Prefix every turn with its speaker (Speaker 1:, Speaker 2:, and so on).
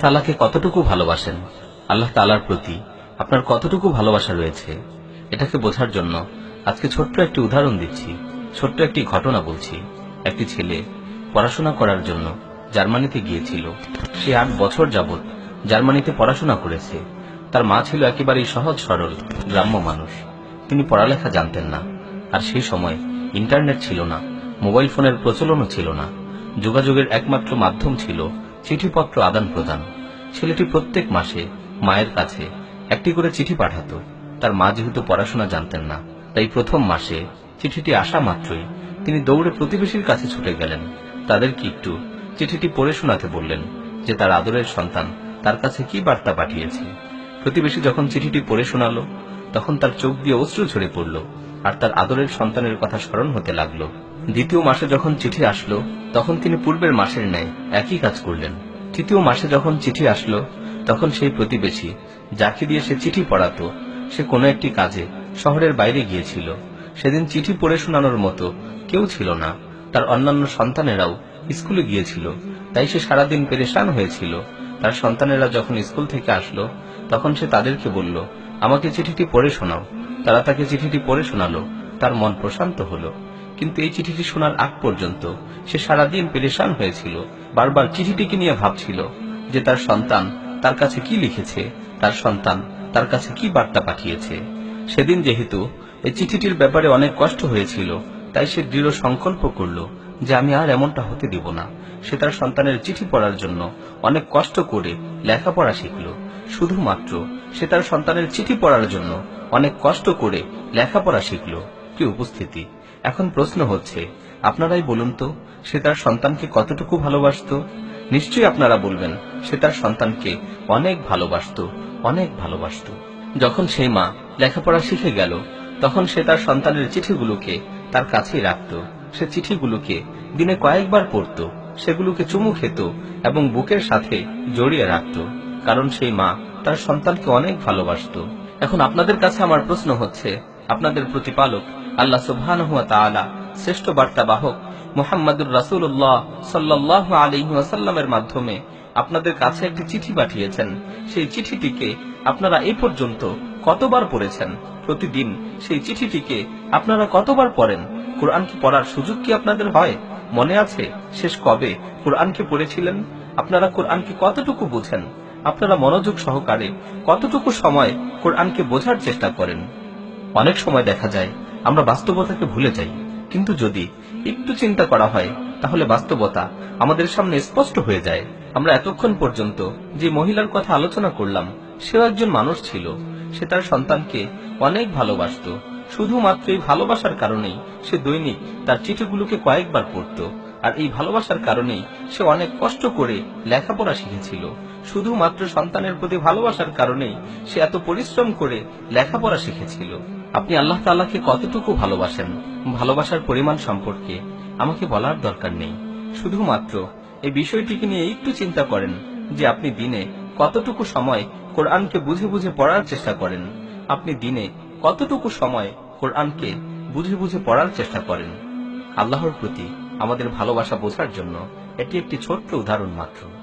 Speaker 1: তালাকে কতটুকু ভালোবাসেন? আল্লাহ তালার প্রতি আপনার কতটুকু ভালোবাসা রয়েছে? এটাকে বোঝার জন্য আজকে ছোট্ট একটি উদাহরণ দিচ্ছি, ছোট্ট একটি ঘটনা বলছি। একটি ছেলে পড়াশোনা করার জন্য জার্মানিতে গিয়েছিল। সে আট বছর যাবৎ জার্মানিতে পড়াশোনা করেছে। তার মা ছিল একেবারেই সহজ সরল, গ্রাম্য মানুষ। তিনি পড়ালেখা জানতেন না। আর সেই সময় ইন্টারনেট ছিল না, মোবাইল ফোনের প্রচলনও ছিল না। যোগাযোগের একমাত্র মাধ্যম ছিল চিঠিপত্র আদান প্রদান। ছেলেটি প্রত্যেক মাসে মায়ের কাছে একটি করে চিঠি পাঠাতো। তার মা যেহেতু পড়াশোনা জানতেন না, তাই প্রথম মাসে চিঠিটি আসা মাত্রই তিনি দৌড়ে প্রতিবেশীর কাছে ছুটে গেলেন। তাদেরকে একটু চিঠিটি পড়ে শোনাতে বললেন যে তার আদরের সন্তান তার কাছে কি বার্তা পাঠিয়েছে। প্রতিবেশী যখন চিঠিটি পড়ে শোনালো, তখন তার চোখ দিয়ে অশ্রু ঝরে পড়ল আর তার আদরের সন্তানের কথা স্মরণ হতে লাগল। দ্বিতীয় মাসে যখন চিঠি আসলো, তখন তিনি পূর্বের মাসের ন্যায় একই কাজ করলেন। তৃতীয় মাসে যখন চিঠি আসলো, তখন সেই প্রতিবেশী, যাকে দিয়ে সে চিঠি পড়াতো, সে কোনো একটি কাজে শহরের বাইরে গিয়েছিল। সেদিন চিঠি পড়ে শোনানোর মতো কেউ ছিল না। তার অন্যান্য সন্তানেরাও স্কুলে গিয়েছিল। তাই সে সারাদিন পেরেশান হয়েছিল। তার সন্তানেরা যখন স্কুল থেকে আসলো, তখন সে তাদেরকে বলল, আমাকে চিঠিটি পড়ে শোনাও। তারা তাকে চিঠিটি পড়ে শোনালো। তার মন প্রশান্ত হলো। কিন্তু এই চিঠিটি শোনার আগ পর্যন্ত সে সারাদিন পেরেশান হয়েছিল, বারবার চিঠিটিকে নিয়ে ভাবছিল যে তার সন্তান তার কাছে কি লিখেছে, তার সন্তান তার কাছে কি বার্তা পাঠিয়েছে। সেদিন যেহেতু এই চিঠিটির ব্যাপারে অনেক কষ্ট হয়েছিল, তাই সে দৃঢ় সংকল্প করল যে আমি আর এমনটা হতে দিব না। সে তার সন্তানের চিঠি পড়ার জন্য অনেক কষ্ট করে লেখাপড়া শিখল। শুধুমাত্র সে তার সন্তানের চিঠি পড়ার জন্য অনেক কষ্ট করে লেখাপড়া শিখল। কি উপস্থিতি! এখন প্রশ্ন হচ্ছে, আপনারাই বলুন তো, সে তার সন্তানকে কতটুকু ভালোবাসতো? নিশ্চয়ই আপনারা বলবেন, সে তার সন্তানকে অনেক ভালোবাসতো অনেক ভালোবাসতো। যখন সেই মা লেখাপড়া শিখে গেল, তখন সে তার সন্তানের চিঠিগুলোকে তার কাছেই রাখত। সে চিঠিগুলোকে দিনে কয়েকবার পড়ত, সেগুলোকে চুমু খেত এবং বুকের সাথে জড়িয়ে রাখত, কারণ সেই মা তার সন্তানকে অনেক ভালোবাসত। এখন আপনাদের কাছে আমার প্রশ্ন হচ্ছে, আপনাদের প্রতিপালক আল্লাহ সুবহানাহু ওয়া তাআলা শ্রেষ্ঠ বার্তাবাহক মুহাম্মাদুর রাসূলুল্লাহ সাল্লাল্লাহু আলাইহি ওয়াসাল্লামের মাধ্যমে আপনাদের কাছে একটি চিঠি পাঠিয়েছেন। সেই চিঠিটিকে আপনারা এ পর্যন্ত কতবার পড়েছেন? প্রতিদিন সেই চিঠিটিকে আপনারা কতবার পড়েন? কোরআনকে পড়ার সুযোগ কি আপনাদের হয়? মনে আছে শেষ কবে কোরআনকে পড়েছিলেন? আপনারা কোরআনকে কতটুকু বুঝেন? আপনারা মনোযোগ সহকারে কতটুকু সময় কোরআনকে বোঝার চেষ্টা করেন? অনেক সময় দেখা যায় আমরা বাস্তবতাকে ভুলে যাই। কিন্তু যদি একটু চিন্তা করা হয়, তাহলে বাস্তবতা আমাদের সামনে স্পষ্ট হয়ে যায়। আমরা এতক্ষণ পর্যন্ত যে মহিলার কথা আলোচনা করলাম, সেও একজন মানুষ ছিল। সে তার সন্তানকে অনেক ভালোবাসত। শুধুমাত্র এই ভালোবাসার কারণেই সে দৈনিক তার চিঠিগুলোকে কয়েকবার পড়ত। আর এই ভালোবাসার কারণেই সে অনেক কষ্ট করে লেখাপড়া শিখেছিল। শুধুমাত্র সন্তানের প্রতি ভালোবাসার কারণেই সে এত পরিশ্রম করে লেখাপড়া শিখেছিল। আপনি আল্লাহ তাআলাকে কতটুকু ভালোবাসেন? ভালোবাসার পরিমাণ সম্পর্কে আমাকে বলার দরকার নেই। শুধুমাত্র এই বিষয়টিকে নিয়ে একটু চিন্তা করেন যে আপনি দিনে কতটুকু সময় কোরআনকে বুঝে বুঝে পড়ার চেষ্টা করেন। আপনি দিনে কতটুকু সময় কোরআনকে বুঝে বুঝে পড়ার চেষ্টা করেন? আল্লাহর প্রতি আমাদের ভালোবাসা বোঝার জন্য এটি একটি ছোট্ট উদাহরণ মাত্র।